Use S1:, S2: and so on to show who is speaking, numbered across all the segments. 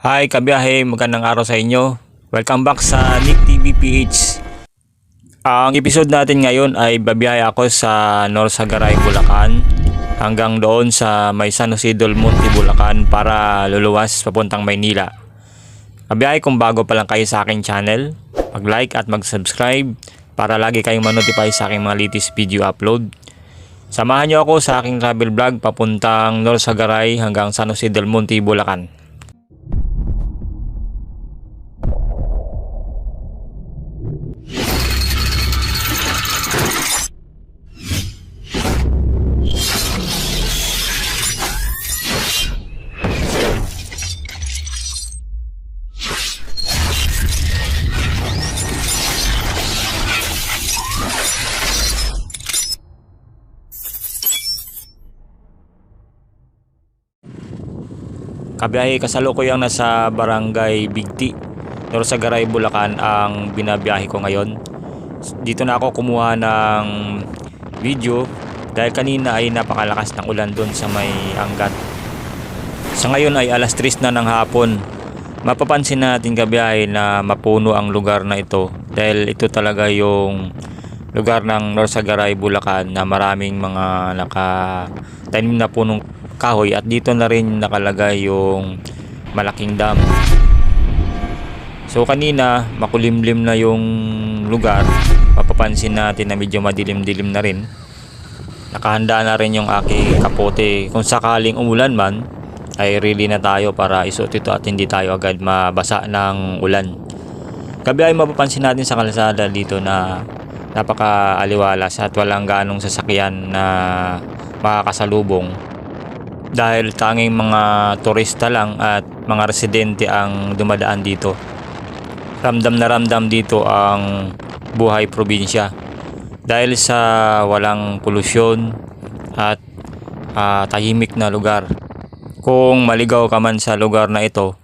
S1: Hi kabiyahe, magandang araw sa inyo. Welcome back sa Nick TV PH. Ang episode natin ngayon ay babiyahe ako sa Norsagaray, Bulacan hanggang doon sa may San Jose del Monte, Bulacan para luluwas papuntang Maynila. Kabiyahe kung bago pa lang kayo sa aking channel, mag-like at mag-subscribe para lagi kayong manotify sa aking mga latest video upload. Samahan niyo ako sa aking travel vlog papuntang Norsagaray hanggang San Jose del Monte, Bulacan. Kabiyahe kasalukuyang nasa Barangay Bigti, Norsagaray, Bulacan ang binabiyahe ko ngayon. Dito na ako kumuha ng video dahil kanina ay napakalakas ng ulan doon sa may Angat. Sa ngayon ay alas 3 na ng hapon. Mapapansin natin kabiyahe na mapuno ang lugar na ito dahil ito talaga yung lugar ng Norsagaray, Bulacan na maraming mga nakatanim na punong kahoy at dito na rin nakalagay yung malaking dam. So kanina makulimlim na yung lugar. Mapapansin natin na medyo madilim-dilim na rin. Nakahanda na rin yung aking kapote. Kung sakaling umulan man, ay ready na tayo para isuot ito at hindi tayo agad mabasa ng ulan. Gabi ay mapapansin natin sa kalsada dito na napaka-aliwalas at walang ganong sasakyan na makakasalubong dahil tanging mga turista lang at mga residente ang dumadaan dito. Ramdam na ramdam dito ang buhay probinsya dahil sa walang polusyon at ah, tahimik na lugar. Kung maligaw ka man sa lugar na ito,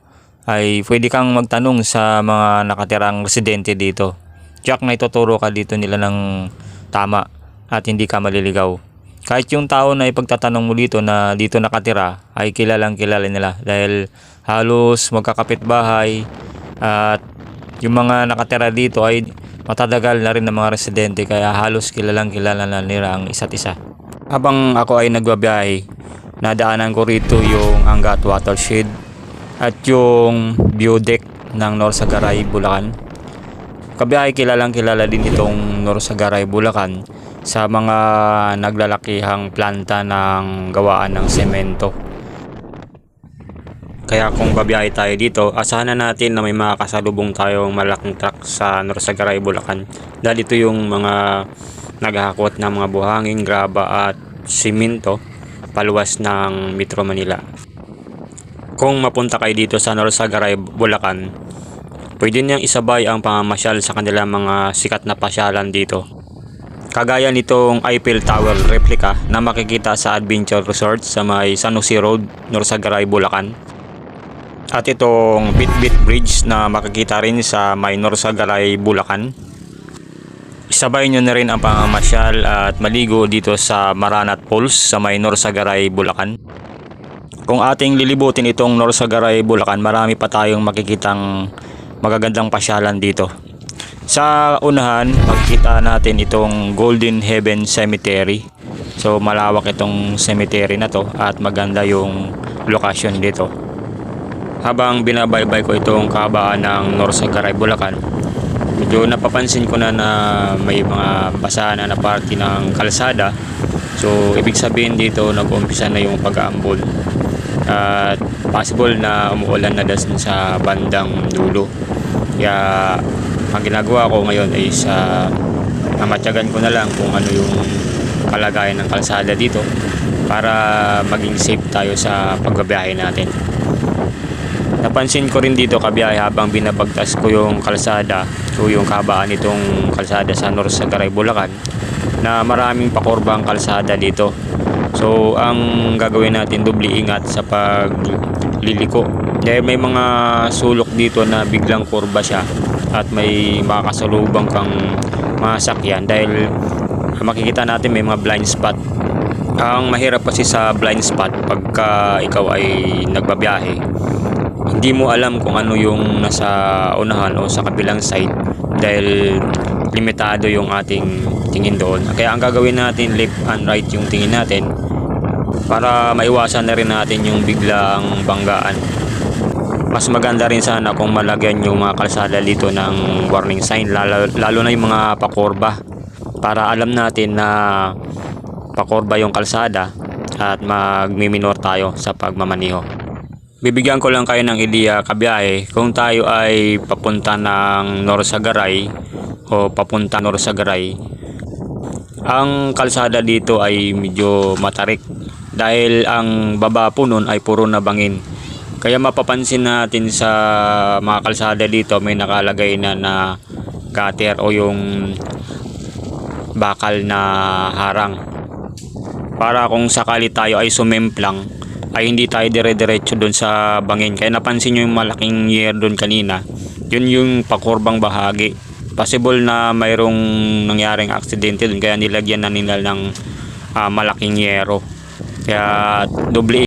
S1: ay pwede kang magtanong sa mga nakatirang residente dito. Jack na ituturo ka dito nila ng tama at hindi ka maliligaw. Kahit yung tao na ipagtatanong mo dito na dito nakatira ay kilalang kilala nila dahil halos magkakapit bahay at yung mga nakatira dito ay matatagal na rin ng mga residente kaya halos kilalang kilala na nila ang isa't isa. Habang ako ay nagbabiyahe, nadaanan ko rito yung Angat Watershed at yung view deck ng Norsagaray, Bulacan. Kabiyahe kilalang kilala din itong Norsagaray, Bulacan sa mga naglalakihang planta ng gawaan ng semento. Kaya kung babiyahe tayo dito, asahan na natin na may mga kasalubong tayong malaking truck sa Norsagaray, Bulacan. Dahil ito yung mga naghahakot ng mga buhangin, graba at simento paluwas ng Metro Manila. Kung mapunta kayo dito sa Norsagaray, Bulacan, pwede niyang isabay ang pamamasyal sa kanilang mga sikat na pasyalan dito. Kagaya nitong Eiffel Tower replica na makikita sa Adventure Resort sa may San Jose Road, Norsagaray, Bulacan. At itong Bitbit Bridge na makikita rin sa may Norsagaray, Bulacan. Isabay nyo na rin ang pamamasyal at maligo dito sa Maranat Falls sa may Norsagaray, Bulacan. Kung ating lilibutin itong Norsagaray, Bulacan, marami pa tayong makikitang magagandang pasyalan dito. Sa unahan, makikita natin itong Golden Heaven Cemetery. So malawak itong cemetery na to at maganda yung location dito. Habang binabaybay ko itong kabaan ng Norsagaray, Bulacan, medyo napapansin ko na na may mga basa na party ng kalsada. So ibig sabihin dito nag-umpisa na yung pag-aambon. At possible na umuulan na das sa bandang dulo. Kaya ang ginagawa ko ngayon ay sa namatyagan ko na lang kung ano yung kalagayan ng kalsada dito para maging safe tayo sa pagbabiyahe natin. Napansin ko rin dito kabiyahe habang binabagtas ko yung kalsada o yung kabaan nitong kalsada sa Norsagaray, Bulacan na maraming pakurbang kalsada dito. So, ang gagawin natin dubli ingat sa pagliliko. Dahil may mga sulok dito na biglang kurba siya at may makakasalubang kang mga sakyan dahil makikita natin may mga blind spot. Ang mahirap kasi sa blind spot pagka ikaw ay nagbabiyahe, hindi mo alam kung ano yung nasa unahan o sa kabilang side dahil limitado yung ating tingin doon. Kaya ang gagawin natin left and right yung tingin natin para maiwasan na rin natin yung biglang banggaan. Mas maganda rin sana kung malagyan yung mga kalsada dito ng warning sign lalo, lalo na yung mga pakorba para alam natin na pakorba yung kalsada at magmiminor tayo sa pagmamaniho. Bibigyan ko lang kayo ng ideya kabiyahe kung tayo ay papunta ng Norsagaray o papunta Norsagaray. Ang kalsada dito ay medyo matarik dahil ang baba po nun ay puro na bangin. Kaya mapapansin natin sa mga kalsada dito may nakalagay na na gutter o yung bakal na harang para kung sakali tayo ay sumemplang ay hindi tayo dire-diretso doon sa bangin. Kaya napansin nyo yung malaking year doon kanina. Yun yung pakurbang bahagi. Possible na mayroong nangyaring aksidente doon kaya nilagyan na nila ng ah, malaking yero. Kaya doble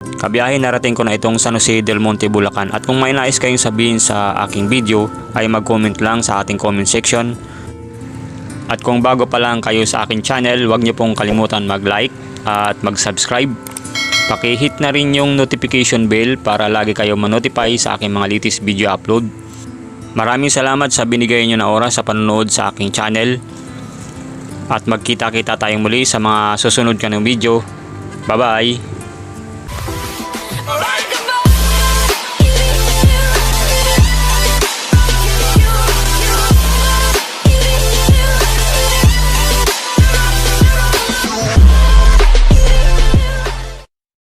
S1: Kabiyahe narating ko na itong San Jose del Monte, Bulacan. At kung may nais kayong sabihin sa aking video ay mag-comment lang sa ating comment section. At kung bago pa lang kayo sa aking channel huwag niyo pong kalimutan mag-like at mag-subscribe. Pakihit na rin yung notification bell para lagi kayo manotify sa aking mga latest video upload. Maraming salamat sa binigay niyo na oras sa panonood sa aking channel. At magkita-kita tayong muli sa mga susunod ka ng video. Bye bye!